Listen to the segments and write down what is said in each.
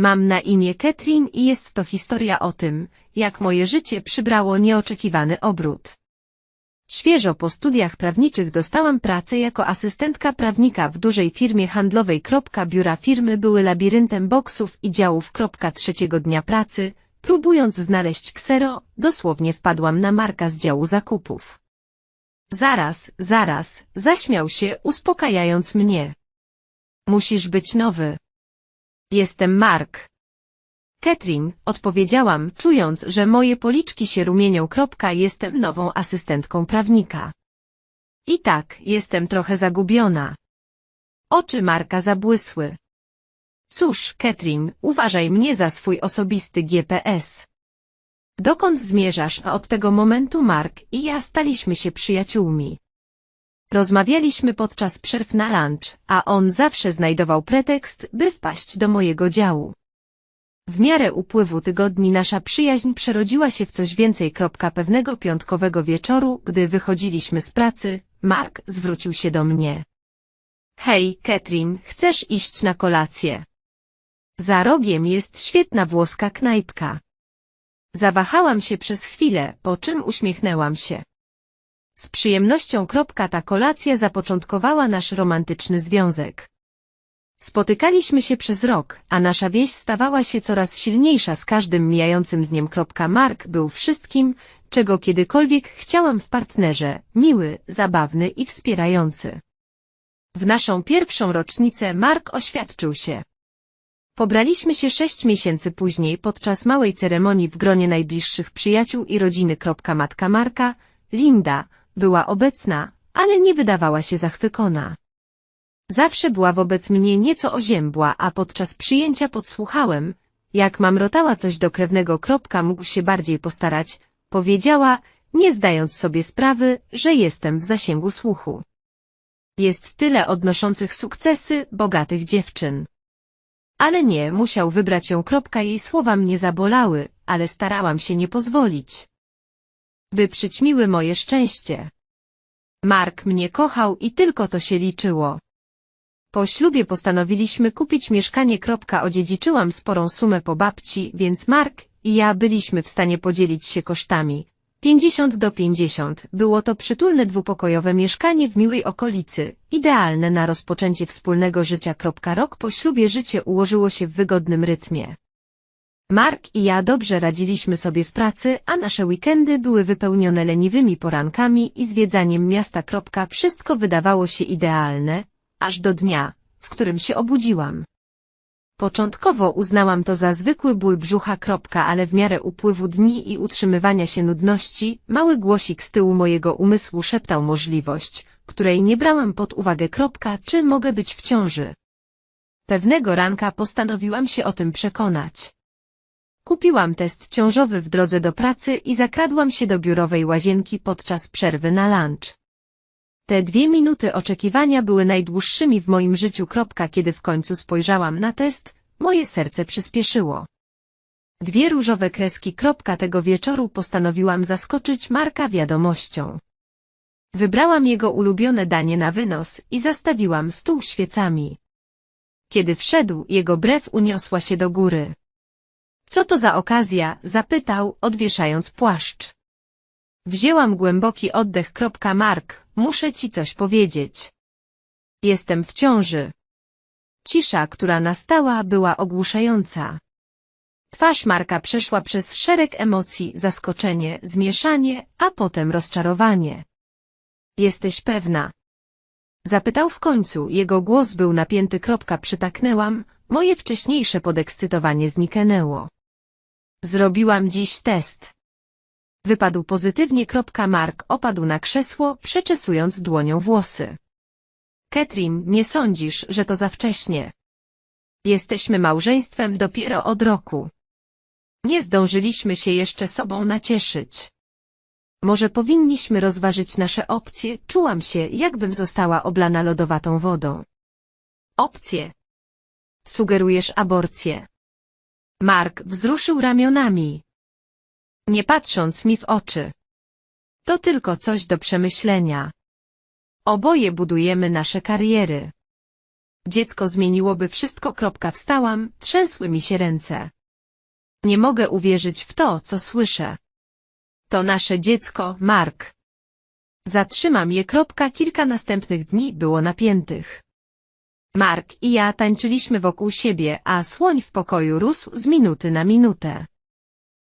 Mam na imię Ketrin i jest to historia o tym, jak moje życie przybrało nieoczekiwany obrót. Świeżo po studiach prawniczych dostałam pracę jako asystentka prawnika w dużej firmie handlowej. Biura firmy były labiryntem boksów i działów. Trzeciego dnia pracy, próbując znaleźć ksero, dosłownie wpadłam na Marka z działu zakupów. Zaraz, zaraz, zaśmiał się, uspokajając mnie. Musisz być nowy. Jestem Mark. Ketrin, odpowiedziałam, czując, że moje policzki się rumienią. Kropka, jestem nową asystentką prawnika. I tak, jestem trochę zagubiona. Oczy Marka zabłysły. Cóż, Ketrin, uważaj mnie za swój osobisty GPS. Dokąd zmierzasz? A od tego momentu Mark i ja staliśmy się przyjaciółmi. Rozmawialiśmy podczas przerw na lunch, a on zawsze znajdował pretekst, by wpaść do mojego działu. W miarę upływu tygodni nasza przyjaźń przerodziła się w coś więcej. Pewnego piątkowego wieczoru, gdy wychodziliśmy z pracy, Mark zwrócił się do mnie. Hej, Ketrin, chcesz iść na kolację? Za rogiem jest świetna włoska knajpka. Zawahałam się przez chwilę, po czym uśmiechnęłam się. Z przyjemnością. Ta kolacja zapoczątkowała nasz romantyczny związek. Spotykaliśmy się przez rok, a nasza wieś stawała się coraz silniejsza z każdym mijającym dniem. Mark był wszystkim, czego kiedykolwiek chciałam w partnerze, miły, zabawny i wspierający. W naszą pierwszą rocznicę Mark oświadczył się. Pobraliśmy się sześć miesięcy później podczas małej ceremonii w gronie najbliższych przyjaciół i rodziny. Matka Marka, Linda, była obecna, ale nie wydawała się zachwycona. Zawsze była wobec mnie nieco oziębła, a podczas przyjęcia podsłuchałem, jak mamrotała coś do krewnego. Mógł się bardziej postarać, powiedziała, nie zdając sobie sprawy, że jestem w zasięgu słuchu. Jest tyle odnoszących sukcesy, bogatych dziewczyn. Ale nie, musiał wybrać ją. Jej słowa mnie zabolały, ale starałam się nie pozwolić. By przyćmiły moje szczęście. Mark mnie kochał i tylko to się liczyło. Po ślubie postanowiliśmy kupić mieszkanie. Odziedziczyłam sporą sumę po babci, więc Mark i ja byliśmy w stanie podzielić się kosztami. 50 do 50. Było to przytulne dwupokojowe mieszkanie w miłej okolicy, idealne na rozpoczęcie wspólnego życia. Rok po ślubie życie ułożyło się w wygodnym rytmie. Mark i ja dobrze radziliśmy sobie w pracy, a nasze weekendy były wypełnione leniwymi porankami i zwiedzaniem miasta. Wszystko wydawało się idealne, aż do dnia, w którym się obudziłam. Początkowo uznałam to za zwykły ból brzucha. Ale w miarę upływu dni i utrzymywania się nudności, mały głosik z tyłu mojego umysłu szeptał możliwość, której nie brałam pod uwagę. Czy mogę być w ciąży? Pewnego ranka postanowiłam się o tym przekonać. Kupiłam test ciążowy w drodze do pracy i zakradłam się do biurowej łazienki podczas przerwy na lunch. Te dwie minuty oczekiwania były najdłuższymi w moim życiu. Kiedy w końcu spojrzałam na test, moje serce przyspieszyło. Dwie różowe kreski. Tego wieczoru postanowiłam zaskoczyć Marka wiadomością. Wybrałam jego ulubione danie na wynos i zastawiłam stół świecami. Kiedy wszedł, jego brew uniosła się do góry. Co to za okazja? zapytał, odwieszając płaszcz. Wzięłam głęboki oddech. Mark, muszę ci coś powiedzieć. Jestem w ciąży. Cisza, która nastała, była ogłuszająca. Twarz Marka przeszła przez szereg emocji, zaskoczenie, zmieszanie, a potem rozczarowanie. Jesteś pewna? Zapytał w końcu, jego głos był napięty. Przytaknęłam, moje wcześniejsze podekscytowanie zniknęło. Zrobiłam dziś test. Wypadł pozytywnie. Mark opadł na krzesło, przeczesując dłonią włosy. Ketrin, nie sądzisz, że to za wcześnie. Jesteśmy małżeństwem dopiero od roku. Nie zdążyliśmy się jeszcze sobą nacieszyć. Może powinniśmy rozważyć nasze opcje, czułam się, jakbym została oblana lodowatą wodą. Opcje. Sugerujesz aborcję. Mark wzruszył ramionami nie patrząc mi w oczy. To tylko coś do przemyślenia. Oboje budujemy nasze kariery. Dziecko zmieniłoby wszystko. Kropka. Wstałam, trzęsły mi się ręce. Nie mogę uwierzyć w to, co słyszę. To nasze dziecko, Mark. Zatrzymam je. Kropka. Kilka następnych dni było napiętych. Mark i ja tańczyliśmy wokół siebie, a słoń w pokoju rósł z minuty na minutę.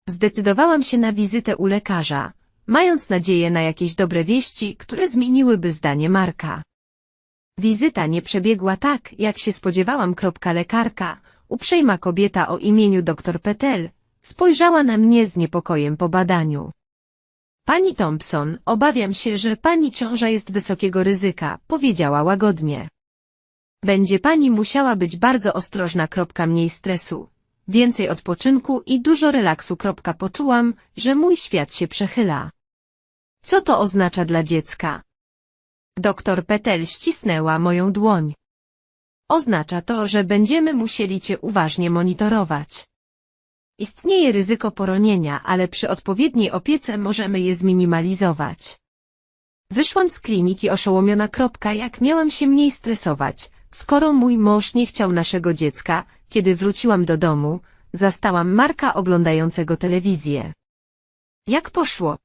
Zdecydowałam się na wizytę u lekarza, mając nadzieję na jakieś dobre wieści, które zmieniłyby zdanie Marka. Wizyta nie przebiegła tak, jak się spodziewałam. Lekarka, uprzejma kobieta o imieniu dr Petel, spojrzała na mnie z niepokojem po badaniu. Pani Thompson, obawiam się, że pani ciąża jest wysokiego ryzyka, powiedziała łagodnie. Będzie pani musiała być bardzo ostrożna. Mniej stresu, więcej odpoczynku i dużo relaksu. Poczułam, że mój świat się przechyla. Co to oznacza dla dziecka? Doktor Petel ścisnęła moją dłoń. Oznacza to, że będziemy musieli cię uważnie monitorować. Istnieje ryzyko poronienia, ale przy odpowiedniej opiece możemy je zminimalizować. Wyszłam z kliniki oszołomiona. Jak miałam się mniej stresować, skoro mój mąż nie chciał naszego dziecka, kiedy wróciłam do domu, zastałam Marka oglądającego telewizję. Jak poszło?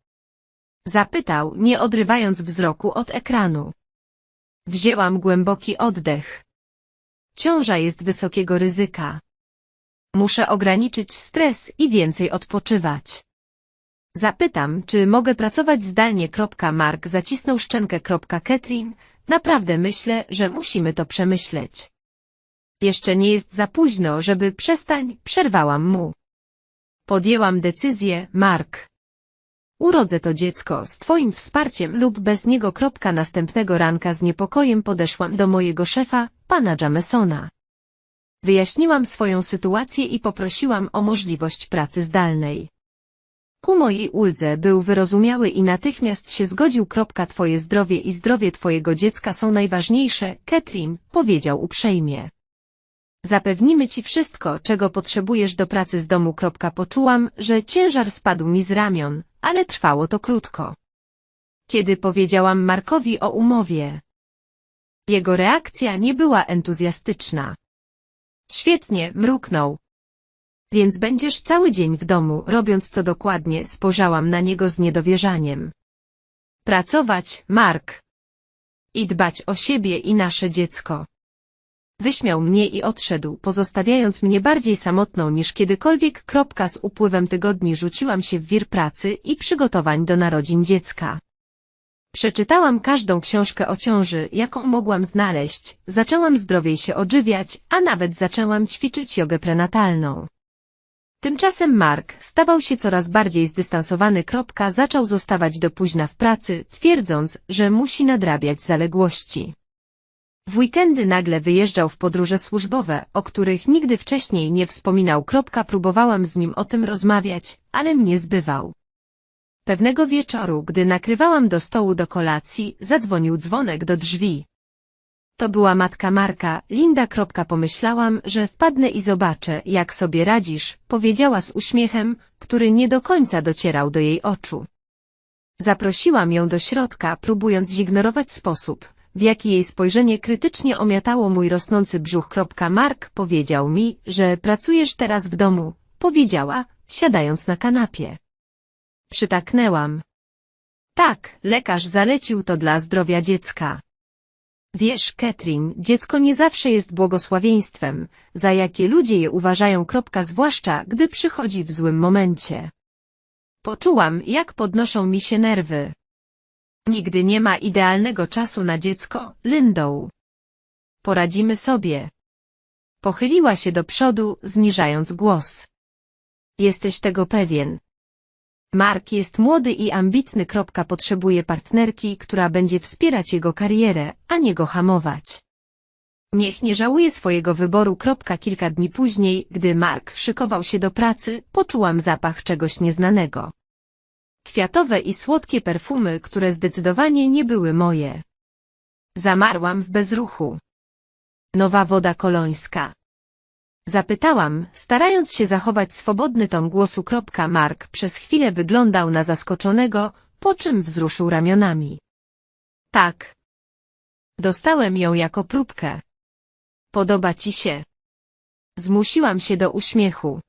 Zapytał, nie odrywając wzroku od ekranu. Wzięłam głęboki oddech. Ciąża jest wysokiego ryzyka. Muszę ograniczyć stres i więcej odpoczywać. Zapytam, czy mogę pracować zdalnie. Mark zacisnął szczękę. Catherine, naprawdę myślę, że musimy to przemyśleć. Jeszcze nie jest za późno, żeby przestań, przerwałam mu. Podjęłam decyzję, Mark. Urodzę to dziecko z twoim wsparciem lub bez niego. Następnego ranka z niepokojem podeszłam do mojego szefa, pana Jamesona. Wyjaśniłam swoją sytuację i poprosiłam o możliwość pracy zdalnej. Ku mojej uldze był wyrozumiały i natychmiast się zgodził. Twoje zdrowie i zdrowie twojego dziecka są najważniejsze, Ketrin, powiedział uprzejmie. Zapewnimy ci wszystko, czego potrzebujesz do pracy z domu. Poczułam, że ciężar spadł mi z ramion, ale trwało to krótko. Kiedy powiedziałam Markowi o umowie, jego reakcja nie była entuzjastyczna. Świetnie, mruknął. Więc będziesz cały dzień w domu, robiąc co dokładnie, spojrzałam na niego z niedowierzaniem. Pracować, Mark. I dbać o siebie i nasze dziecko. Wyśmiał mnie i odszedł, pozostawiając mnie bardziej samotną niż kiedykolwiek. Kropka z upływem tygodni rzuciłam się w wir pracy i przygotowań do narodzin dziecka. Przeczytałam każdą książkę o ciąży, jaką mogłam znaleźć, zaczęłam zdrowiej się odżywiać, a nawet zaczęłam ćwiczyć jogę prenatalną. Tymczasem Mark stawał się coraz bardziej zdystansowany. Kropka zaczął zostawać do późna w pracy, twierdząc, że musi nadrabiać zaległości. W weekendy nagle wyjeżdżał w podróże służbowe, o których nigdy wcześniej nie wspominał. Kropka próbowałam z nim o tym rozmawiać, ale mnie zbywał. Pewnego wieczoru, gdy nakrywałam do stołu do kolacji, zadzwonił dzwonek do drzwi. To była matka Marka, Linda. Pomyślałam, że wpadnę i zobaczę, jak sobie radzisz, powiedziała z uśmiechem, który nie do końca docierał do jej oczu. Zaprosiłam ją do środka, próbując zignorować sposób, w jaki jej spojrzenie krytycznie omiatało mój rosnący brzuch. Mark powiedział mi, że pracujesz teraz w domu, powiedziała, siadając na kanapie. Przytaknęłam. Tak, lekarz zalecił to dla zdrowia dziecka. Wiesz, Katrin, dziecko nie zawsze jest błogosławieństwem, za jakie ludzie je uważają. Zwłaszcza, gdy przychodzi w złym momencie. Poczułam, jak podnoszą mi się nerwy. Nigdy nie ma idealnego czasu na dziecko, Lindą. Poradzimy sobie. Pochyliła się do przodu, zniżając głos. Jesteś tego pewien. Mark jest młody i ambitny. Potrzebuje partnerki, która będzie wspierać jego karierę, a nie go hamować. Niech nie żałuje swojego wyboru. Kilka dni później, gdy Mark szykował się do pracy, poczułam zapach czegoś nieznanego. Kwiatowe i słodkie perfumy, które zdecydowanie nie były moje. Zamarłam w bezruchu. Nowa woda kolońska. Zapytałam, starając się zachować swobodny ton głosu. Mark przez chwilę wyglądał na zaskoczonego, po czym wzruszył ramionami. Tak. Dostałem ją jako próbkę. Podoba ci się? Zmusiłam się do uśmiechu.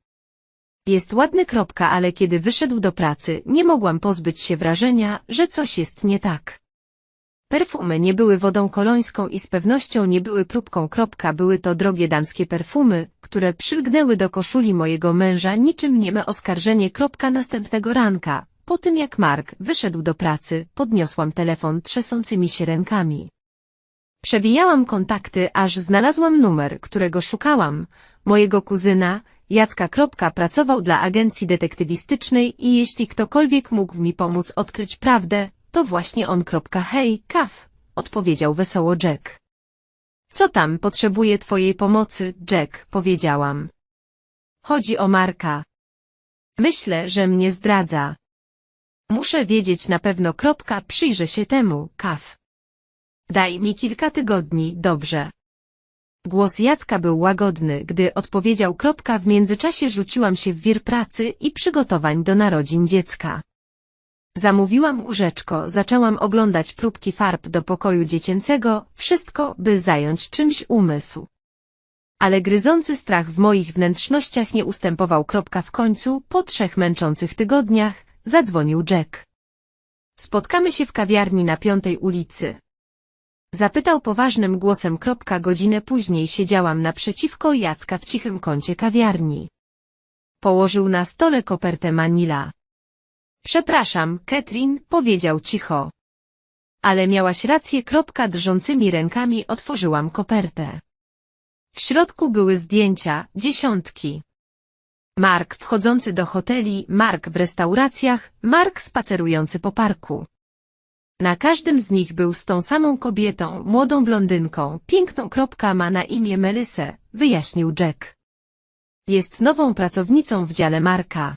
Jest ładny kropka, ale kiedy wyszedł do pracy, nie mogłam pozbyć się wrażenia, że coś jest nie tak. Perfumy nie były wodą kolońską i z pewnością nie były próbką kropka, były to drogie damskie perfumy, które przylgnęły do koszuli mojego męża niczym nieme oskarżenie kropka następnego ranka. Po tym jak Mark wyszedł do pracy, podniosłam telefon trzęsącymi się rękami. Przewijałam kontakty, aż znalazłam numer, którego szukałam. Mojego kuzyna, Jacka pracował dla agencji detektywistycznej i jeśli ktokolwiek mógł mi pomóc odkryć prawdę, to właśnie on. Hej, Kaw, odpowiedział wesoło Jack. Co tam, potrzebuję twojej pomocy, Jack, powiedziałam. Chodzi o Marka. Myślę, że mnie zdradza. Muszę wiedzieć na pewno. Kropka, przyjrzę się temu, Kaw. Daj mi kilka tygodni, dobrze. Głos Jacka był łagodny, gdy odpowiedział kropka w międzyczasie rzuciłam się w wir pracy i przygotowań do narodzin dziecka. Zamówiłam łóżeczko, zaczęłam oglądać próbki farb do pokoju dziecięcego, wszystko, by zająć czymś umysł. Ale gryzący strach w moich wnętrznościach nie ustępował kropka w końcu, po trzech męczących tygodniach, zadzwonił Jack. Spotkamy się w kawiarni na piątej ulicy. Zapytał poważnym głosem. Kropka godzinę później siedziałam naprzeciwko Jacka w cichym kącie kawiarni. Położył na stole kopertę Manila. Przepraszam, Ketrin, powiedział cicho. Ale miałaś rację. Kropka drżącymi rękami otworzyłam kopertę. W środku były zdjęcia, dziesiątki. Mark wchodzący do hoteli, Mark w restauracjach, Mark spacerujący po parku. Na każdym z nich był z tą samą kobietą, młodą blondynką, piękną kropka ma na imię Melysę, wyjaśnił Jack. Jest nową pracownicą w dziale Marka.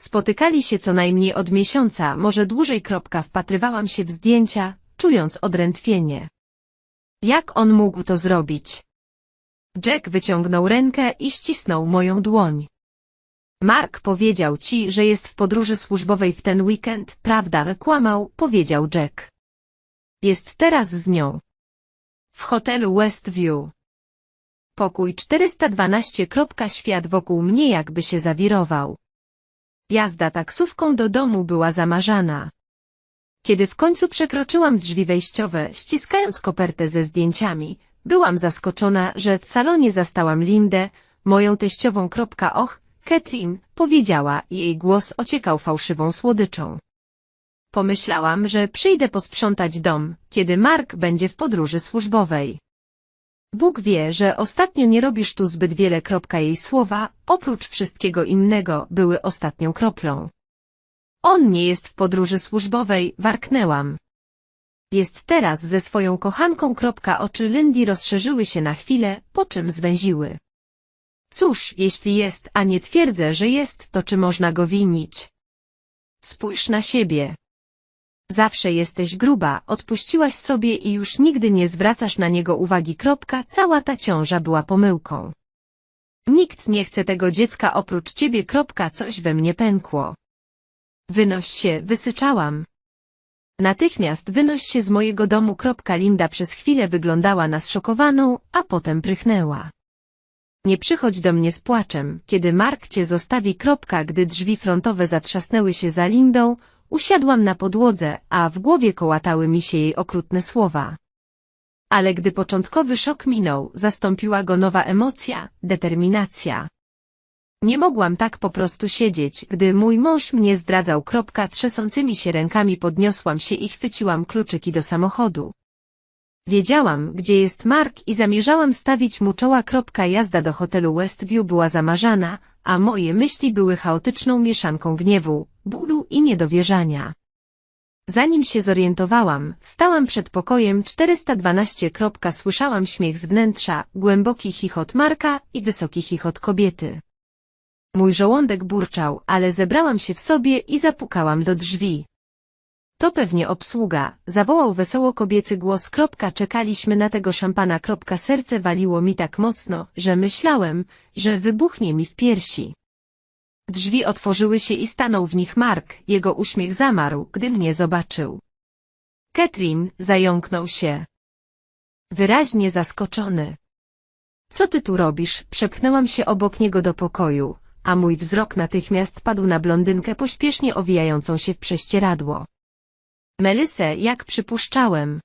Spotykali się co najmniej od miesiąca, może dłużej wpatrywałam się w zdjęcia, czując odrętwienie. Jak on mógł to zrobić? Jack wyciągnął rękę i ścisnął moją dłoń. Mark powiedział ci, że jest w podróży służbowej w ten weekend, prawda? Kłamał, powiedział Jack. Jest teraz z nią. W hotelu Westview. Pokój 412. Świat wokół mnie jakby się zawirował. Jazda taksówką do domu była zamarzana. Kiedy w końcu przekroczyłam drzwi wejściowe, ściskając kopertę ze zdjęciami, byłam zaskoczona, że w salonie zastałam Lindę, moją teściową. Och, Ketrin, powiedziała i jej głos ociekał fałszywą słodyczą. Pomyślałam, że przyjdę posprzątać dom, kiedy Mark będzie w podróży służbowej. Bóg wie, że ostatnio nie robisz tu zbyt wiele. Jej słowa, oprócz wszystkiego innego, były ostatnią kroplą. On nie jest w podróży służbowej, warknęłam. Jest teraz ze swoją kochanką. Oczy Lindy rozszerzyły się na chwilę, po czym zwęziły. Cóż, jeśli jest, a nie twierdzę, że jest, to czy można go winić? Spójrz na siebie. Zawsze jesteś gruba, odpuściłaś sobie i już nigdy nie zwracasz na niego uwagi. Kropka, cała ta ciąża była pomyłką. Nikt nie chce tego dziecka oprócz ciebie. Kropka, coś we mnie pękło. Wynoś się, wysyczałam. Natychmiast wynoś się z mojego domu. Kropka Linda przez chwilę wyglądała na zszokowaną, a potem prychnęła. Nie przychodź do mnie z płaczem, kiedy Mark cię zostawi. Kropka, gdy drzwi frontowe zatrzasnęły się za Lindą, usiadłam na podłodze, a w głowie kołatały mi się jej okrutne słowa. Ale gdy początkowy szok minął, zastąpiła go nowa emocja, determinacja. Nie mogłam tak po prostu siedzieć, gdy mój mąż mnie zdradzał. Kropka, trzęsącymi się rękami podniosłam się i chwyciłam kluczyki do samochodu. Wiedziałam, gdzie jest Mark i zamierzałam stawić mu czoła. Kropka jazda do hotelu Westview była zamarzana, a moje myśli były chaotyczną mieszanką gniewu, bólu i niedowierzania. Zanim się zorientowałam, stałam przed pokojem 412. Słyszałam śmiech z wnętrza, głęboki chichot Marka i wysoki chichot kobiety. Mój żołądek burczał, ale zebrałam się w sobie i zapukałam do drzwi. To pewnie obsługa, zawołał wesoło kobiecy głos. Czekaliśmy na tego szampana. Serce waliło mi tak mocno, że myślałem, że wybuchnie mi w piersi. Drzwi otworzyły się i stanął w nich Mark, jego uśmiech zamarł, gdy mnie zobaczył. Ketrin zająknął się. Wyraźnie zaskoczony. Co ty tu robisz? Przepchnęłam się obok niego do pokoju, a mój wzrok natychmiast padł na blondynkę pośpiesznie owijającą się w prześcieradło. Melisę, jak przypuszczałem.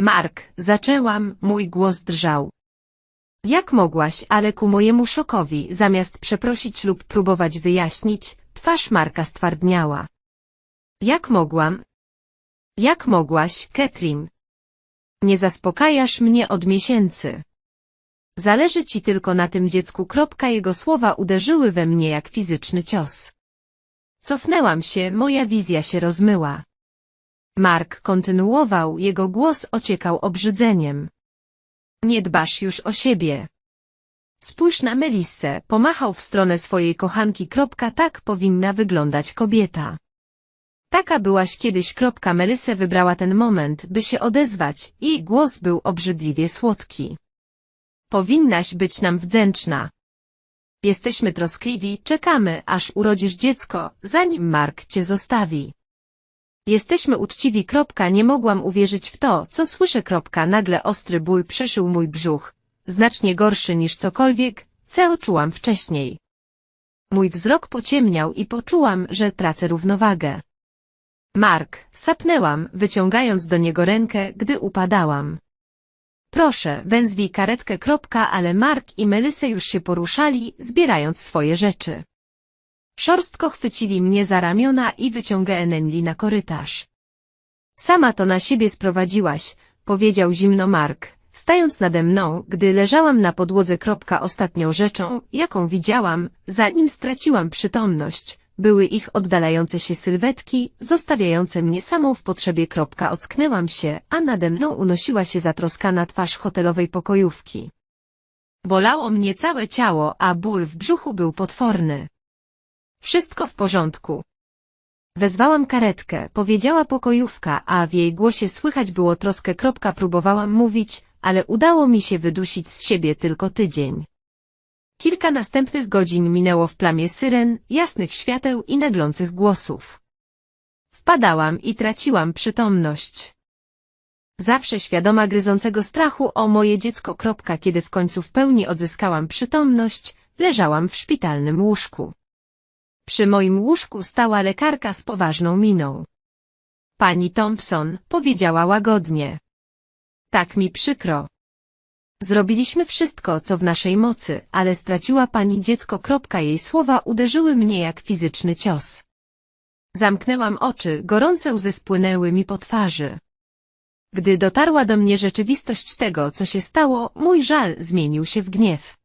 Mark, zaczęłam, mój głos drżał. Jak mogłaś, ale ku mojemu szokowi, zamiast przeprosić lub próbować wyjaśnić, twarz Marka stwardniała. Jak mogłam? Jak mogłaś, Catherine? Nie zaspokajasz mnie od miesięcy. Zależy ci tylko na tym dziecku. Kropka jego słowa uderzyły we mnie jak fizyczny cios. Cofnęłam się, moja wizja się rozmyła. Mark kontynuował, jego głos ociekał obrzydzeniem. Nie dbasz już o siebie. Spójrz na Melissę, pomachał w stronę swojej kochanki. Kropka, tak powinna wyglądać kobieta. Taka byłaś kiedyś. Kropka Melissę wybrała ten moment, by się odezwać, jej głos był obrzydliwie słodki. Powinnaś być nam wdzięczna. Jesteśmy troskliwi, czekamy, aż urodzisz dziecko, zanim Mark cię zostawi. Jesteśmy uczciwi. Nie mogłam uwierzyć w to, co słyszę. Nagle ostry ból przeszył mój brzuch, znacznie gorszy niż cokolwiek, co czułam wcześniej. Mój wzrok pociemniał i poczułam, że tracę równowagę. Mark, sapnęłam, wyciągając do niego rękę, gdy upadałam. Proszę, wezwij karetkę. Ale Mark i Melysę już się poruszali, zbierając swoje rzeczy. Szorstko chwycili mnie za ramiona i wyciągnęli na korytarz. Sama to na siebie sprowadziłaś, powiedział zimno Mark, stając nade mną, gdy leżałam na podłodze. Kropka, ostatnią rzeczą, jaką widziałam, zanim straciłam przytomność, były ich oddalające się sylwetki, zostawiające mnie samą w potrzebie. Kropka, ocknęłam się, a nade mną unosiła się zatroskana twarz hotelowej pokojówki. Bolało mnie całe ciało, a ból w brzuchu był potworny. Wszystko w porządku. Wezwałam karetkę, powiedziała pokojówka, a w jej głosie słychać było troskę. Kropka, próbowałam mówić, ale udało mi się wydusić z siebie tylko tydzień. Kilka następnych godzin minęło w plamie syren, jasnych świateł i naglących głosów. Wpadałam i traciłam przytomność. Zawsze świadoma gryzącego strachu o moje dziecko. Kropka, kiedy w końcu w pełni odzyskałam przytomność, leżałam w szpitalnym łóżku. Przy moim łóżku stała lekarka z poważną miną. Pani Thompson, powiedziała łagodnie. Tak mi przykro. Zrobiliśmy wszystko, co w naszej mocy, ale straciła pani dziecko. Jej słowa uderzyły mnie jak fizyczny cios. Zamknęłam oczy, gorące łzy spłynęły mi po twarzy. Gdy dotarła do mnie rzeczywistość tego, co się stało, mój żal zmienił się w gniew.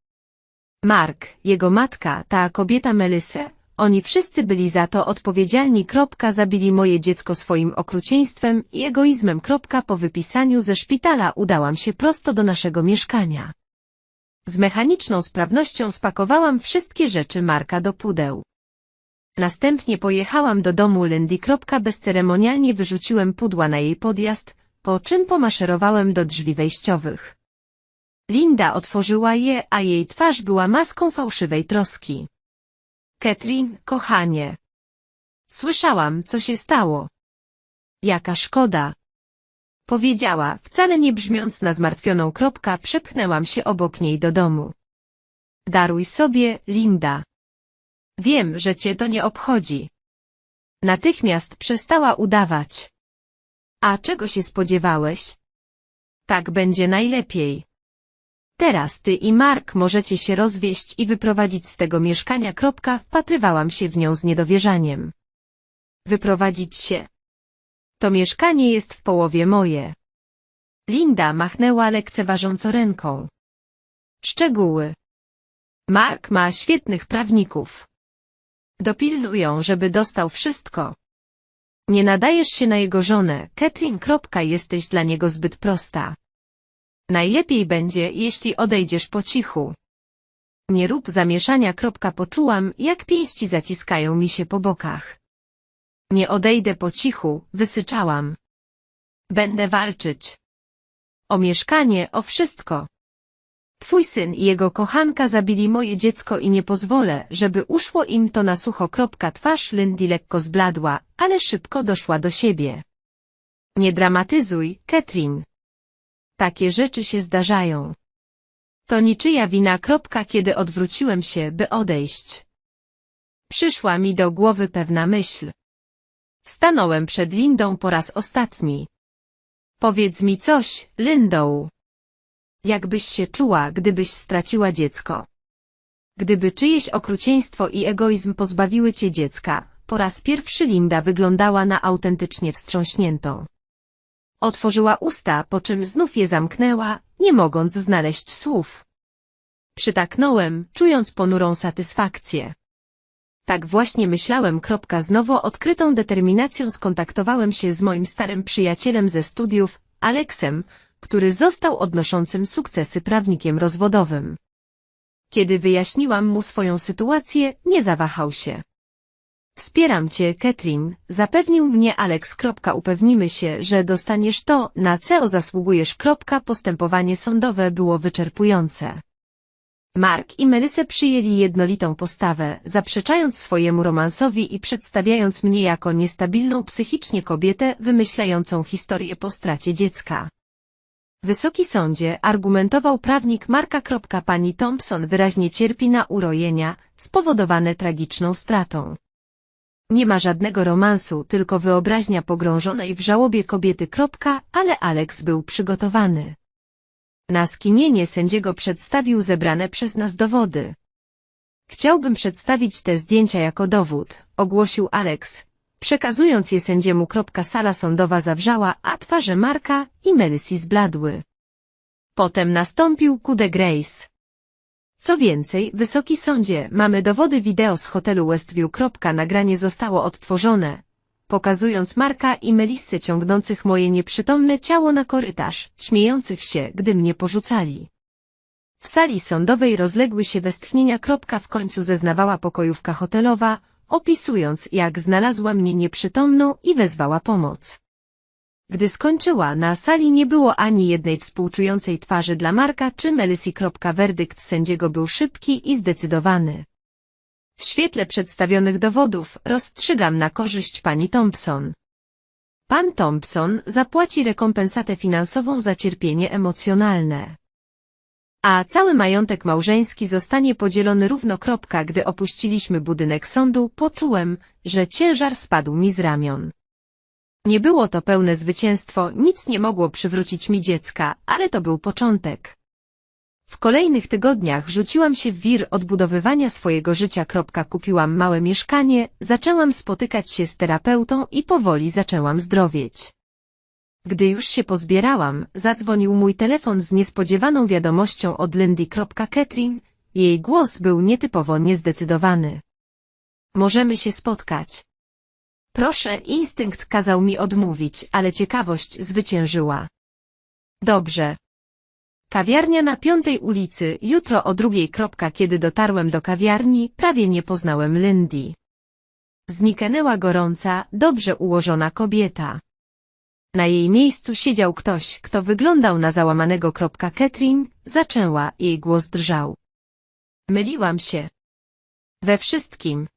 Mark, jego matka, ta kobieta Melysę, oni wszyscy byli za to odpowiedzialni. Zabili moje dziecko swoim okrucieństwem i egoizmem. Po wypisaniu ze szpitala udałam się prosto do naszego mieszkania. Z mechaniczną sprawnością spakowałam wszystkie rzeczy Marka do pudeł. Następnie pojechałam do domu Lindy. Bezceremonialnie wyrzuciłem pudła na jej podjazd, po czym pomaszerowałem do drzwi wejściowych. Linda otworzyła je, a jej twarz była maską fałszywej troski. Catherine, kochanie. Słyszałam, co się stało. Jaka szkoda. Powiedziała, wcale nie brzmiąc na zmartwioną kropka, przepchnęłam się obok niej do domu. Daruj sobie, Linda. Wiem, że cię to nie obchodzi. Natychmiast przestała udawać. A czego się spodziewałeś? Tak będzie najlepiej. Teraz ty i Mark możecie się rozwieść i wyprowadzić z tego mieszkania. Kropka, wpatrywałam się w nią z niedowierzaniem. Wyprowadzić się. To mieszkanie jest w połowie moje. Linda machnęła lekceważąco ręką. Szczegóły. Mark ma świetnych prawników. Dopilnują, żeby dostał wszystko. Nie nadajesz się na jego żonę. Kropka, jesteś dla niego zbyt prosta. Najlepiej będzie, jeśli odejdziesz po cichu. Nie rób zamieszania. Poczułam, jak pięści zaciskają mi się po bokach. Nie odejdę po cichu, wysyczałam. Będę walczyć. O mieszkanie, o wszystko. Twój syn i jego kochanka zabili moje dziecko i nie pozwolę, żeby uszło im to na sucho. Twarz Lindy lekko zbladła, ale szybko doszła do siebie. Nie dramatyzuj, Catherine. Takie rzeczy się zdarzają. To niczyja wina. Kiedy odwróciłem się, by odejść. Przyszła mi do głowy pewna myśl. Stanąłem przed Lindą po raz ostatni. Powiedz mi coś, Lindą. Jakbyś się czuła, gdybyś straciła dziecko? Gdyby czyjeś okrucieństwo i egoizm pozbawiły cię dziecka, po raz pierwszy Linda wyglądała na autentycznie wstrząśniętą. Otworzyła usta, po czym znów je zamknęła, nie mogąc znaleźć słów. Przytaknąłem, czując ponurą satysfakcję. Tak właśnie myślałem. Z nowo odkrytą determinacją skontaktowałem się z moim starym przyjacielem ze studiów, Aleksem, który został odnoszącym sukcesy prawnikiem rozwodowym. Kiedy wyjaśniłam mu swoją sytuację, nie zawahał się. Wspieram cię, Ketrin, zapewnił mnie Alex. Upewnimy się, że dostaniesz to, na co zasługujesz. Postępowanie sądowe było wyczerpujące. Mark i Melissa przyjęli jednolitą postawę, zaprzeczając swojemu romansowi i przedstawiając mnie jako niestabilną psychicznie kobietę wymyślającą historię po stracie dziecka. Wysoki sądzie, argumentował prawnik Marka. Pani Thompson wyraźnie cierpi na urojenia, spowodowane tragiczną stratą. Nie ma żadnego romansu, tylko wyobraźnia pogrążonej w żałobie kobiety. Ale Alex był przygotowany. Na skinienie sędziego przedstawił zebrane przez nas dowody. Chciałbym przedstawić te zdjęcia jako dowód, ogłosił Alex, przekazując je sędziemu. Sala sądowa zawrzała, a twarze Marka i Melissy zbladły. Potem nastąpił coup de grace. Co więcej, wysoki sądzie, mamy dowody wideo z hotelu Westview. Nagranie zostało odtworzone, pokazując Marka i Melissę ciągnących moje nieprzytomne ciało na korytarz, śmiejących się, gdy mnie porzucali. W sali sądowej rozległy się westchnienia. W końcu zeznawała pokojówka hotelowa, opisując, jak znalazła mnie nieprzytomną i wezwała pomoc. Gdy skończyła, na sali nie było ani jednej współczującej twarzy dla Marka czy Melissy. Werdykt sędziego był szybki i zdecydowany. W świetle przedstawionych dowodów rozstrzygam na korzyść pani Thompson. Pan Thompson zapłaci rekompensatę finansową za cierpienie emocjonalne. A cały majątek małżeński zostanie podzielony równo. Gdy opuściliśmy budynek sądu, poczułem, że ciężar spadł mi z ramion. Nie było to pełne zwycięstwo, nic nie mogło przywrócić mi dziecka, ale to był początek. W kolejnych tygodniach rzuciłam się w wir odbudowywania swojego życia. Kupiłam małe mieszkanie, zaczęłam spotykać się z terapeutą i powoli zaczęłam zdrowieć. Gdy już się pozbierałam, zadzwonił mój telefon z niespodziewaną wiadomością od Lindy. Catherine. Jej głos był nietypowo niezdecydowany. Możemy się spotkać. Proszę, instynkt kazał mi odmówić, ale ciekawość zwyciężyła. Dobrze. Kawiarnia na piątej ulicy, jutro o drugiej. Kiedy dotarłem do kawiarni, prawie nie poznałem Lindy. Zniknęła gorąca, dobrze ułożona kobieta. Na jej miejscu siedział ktoś, kto wyglądał na załamanego. Catherine zaczęła, jej głos drżał. Myliłam się. We wszystkim.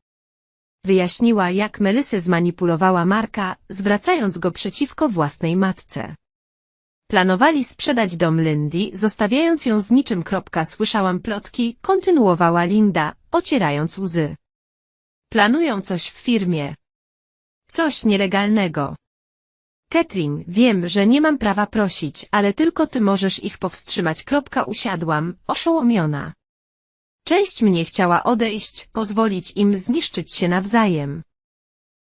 Wyjaśniła, jak Melysę zmanipulowała Marka, zwracając go przeciwko własnej matce. Planowali sprzedać dom Lindy, zostawiając ją z niczym. Słyszałam plotki, kontynuowała Linda, ocierając łzy. Planują coś w firmie. Coś nielegalnego. Ketrin, wiem, że nie mam prawa prosić, ale tylko ty możesz ich powstrzymać. Usiadłam, oszołomiona. Część mnie chciała odejść, pozwolić im zniszczyć się nawzajem.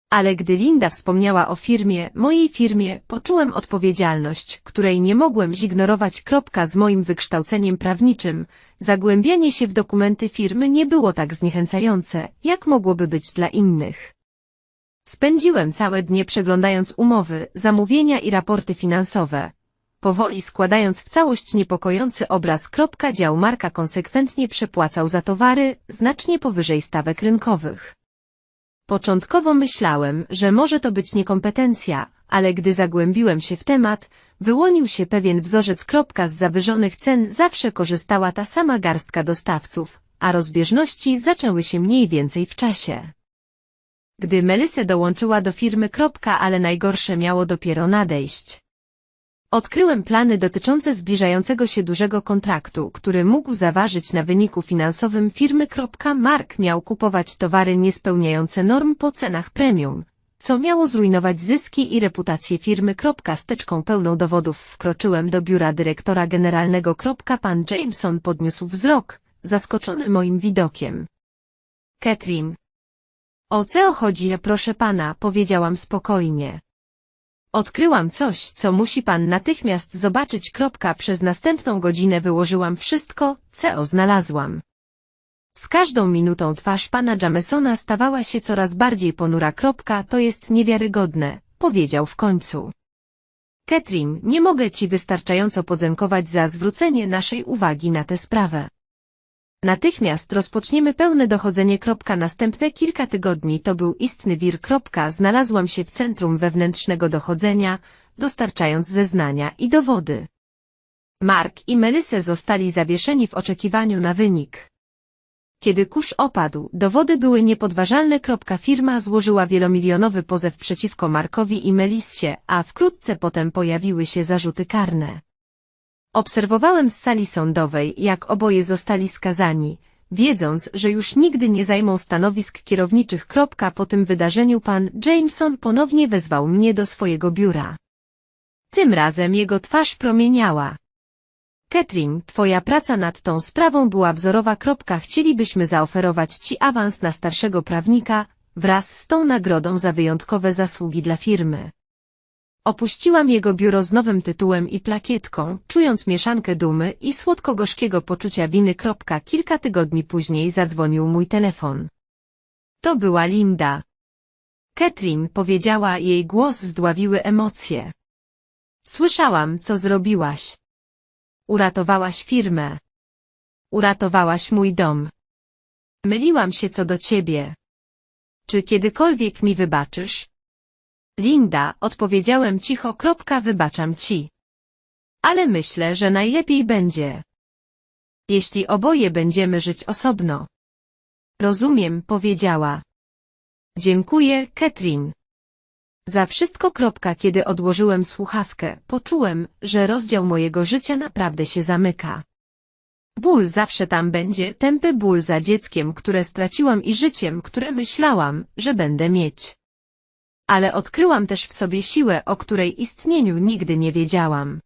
Ale gdy Linda wspomniała o firmie, mojej firmie, poczułem odpowiedzialność, której nie mogłem zignorować. Z moim wykształceniem prawniczym, zagłębianie się w dokumenty firmy nie było tak zniechęcające, jak mogłoby być dla innych. Spędziłem całe dnie przeglądając umowy, zamówienia i raporty finansowe, powoli składając w całość niepokojący obraz. Dział marka konsekwentnie przepłacał za towary, znacznie powyżej stawek rynkowych. Początkowo myślałem, że może to być niekompetencja, ale gdy zagłębiłem się w temat, wyłonił się pewien wzorzec. Z zawyżonych cen zawsze korzystała ta sama garstka dostawców, a rozbieżności zaczęły się mniej więcej w czasie. Gdy Melysę dołączyła do firmy. Ale najgorsze miało dopiero nadejść. Odkryłem plany dotyczące zbliżającego się dużego kontraktu, który mógł zaważyć na wyniku finansowym firmy. Mark miał kupować towary niespełniające norm po cenach premium, co miało zrujnować zyski i reputację firmy. Z teczką pełną dowodów wkroczyłem do biura dyrektora generalnego. Pan Jameson podniósł wzrok, zaskoczony moim widokiem. Catherine. O co chodzi, proszę pana, powiedziałam spokojnie. Odkryłam coś, co musi pan natychmiast zobaczyć. Kropka. Przez następną godzinę wyłożyłam wszystko, co znalazłam. Z każdą minutą twarz pana Jamesona stawała się coraz bardziej ponura. Kropka. To jest niewiarygodne, powiedział w końcu. Catherine, nie mogę ci wystarczająco podziękować za zwrócenie naszej uwagi na tę sprawę. Natychmiast rozpoczniemy pełne dochodzenie. Następne kilka tygodni to był istny wir. Znalazłam się w centrum wewnętrznego dochodzenia, dostarczając zeznania i dowody. Mark i Melissa zostali zawieszeni w oczekiwaniu na wynik. Kiedy kurz opadł, dowody były niepodważalne. Firma złożyła wielomilionowy pozew przeciwko Markowi i Melissie, a wkrótce potem pojawiły się zarzuty karne. Obserwowałem z sali sądowej, jak oboje zostali skazani, wiedząc, że już nigdy nie zajmą stanowisk kierowniczych. Po tym wydarzeniu pan Jameson ponownie wezwał mnie do swojego biura. Tym razem jego twarz promieniała. Catherine, twoja praca nad tą sprawą była wzorowa. Chcielibyśmy zaoferować ci awans na starszego prawnika, wraz z tą nagrodą za wyjątkowe zasługi dla firmy. Opuściłam jego biuro z nowym tytułem i plakietką, czując mieszankę dumy i słodko-gorzkiego poczucia winy. Kilka tygodni później zadzwonił mój telefon. To była Linda. Catherine powiedziała, jej głos zdławiły emocje. Słyszałam, co zrobiłaś. Uratowałaś firmę. Uratowałaś mój dom. Myliłam się co do ciebie. Czy kiedykolwiek mi wybaczysz? Linda, odpowiedziałem cicho. Kropka, wybaczam ci. Ale myślę, że najlepiej będzie. Jeśli oboje będziemy żyć osobno. Rozumiem, powiedziała. Dziękuję, Catherine. Za wszystko. Kropka, kiedy odłożyłem słuchawkę, poczułem, że rozdział mojego życia naprawdę się zamyka. Ból zawsze tam będzie, tępy ból za dzieckiem, które straciłam i życiem, które myślałam, że będę mieć ale odkryłam też w sobie siłę, o której istnieniu nigdy nie wiedziałam.